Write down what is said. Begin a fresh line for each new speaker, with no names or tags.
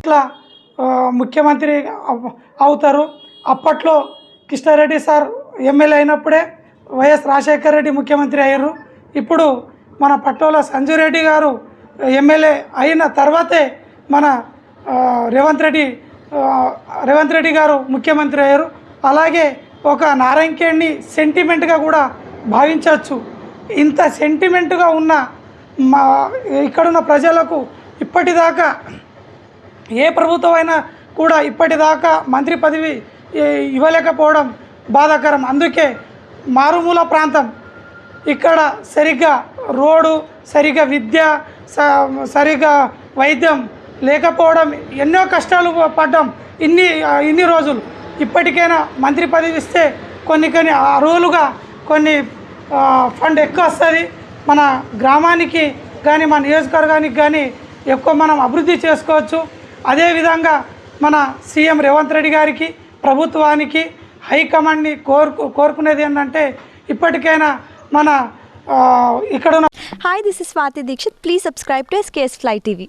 ఇట్లా ముఖ్యమంత్రి అవుతారు? అప్పట్లో కృష్ణారెడ్డి సార్ ఎమ్మెల్యే అయినప్పుడే వైఎస్ రాజశేఖర రెడ్డి ముఖ్యమంత్రి అయ్యారు. ఇప్పుడు మన పట్టోల సంజీవ్ రెడ్డి గారు ఎమ్మెల్యే అయిన తర్వాతే మన రేవంత్ రెడ్డి రేవంత్ రెడ్డి గారు ముఖ్యమంత్రి అయ్యారు. అలాగే ఒక నారాయణకేణ్ణి సెంటిమెంట్గా కూడా భావించవచ్చు. ఇంత సెంటిమెంట్గా ఉన్న మా ఇక్కడున్న ప్రజలకు ఇప్పటిదాకా ఏ ప్రభుత్వం అయినా కూడా ఇప్పటిదాకా మంత్రి పదవి ఇవ్వలేకపోవడం బాధాకరం. అందుకే మారుమూల ప్రాంతం ఇక్కడ సరిగ్గా రోడ్డు సరిగ్గా విద్య స- సరిగ్గా వైద్యం లేకపోవడం ఎన్నో కష్టాలు పడ్డాం ఇన్ని ఇన్ని రోజులు. ఇప్పటికైనా మంత్రి పదవి ఇస్తే కొన్ని కొన్ని అర్హులుగా కొన్ని ఫండ్ ఎక్కువ వస్తుంది. మన గ్రామానికి కానీ మన నియోజకవర్గానికి కానీ ఎక్కువ మనం అభివృద్ధి చేసుకోవచ్చు. అదేవిధంగా మన సీఎం రేవంత్ రెడ్డి గారికి ప్రభుత్వానికి హైకమాండ్ని కోరుకు కోరుకునేది ఏంటంటే ఇప్పటికైనా మన ఇక్కడ
hi this is Swathi Dixit please subscribe to SKS fly TV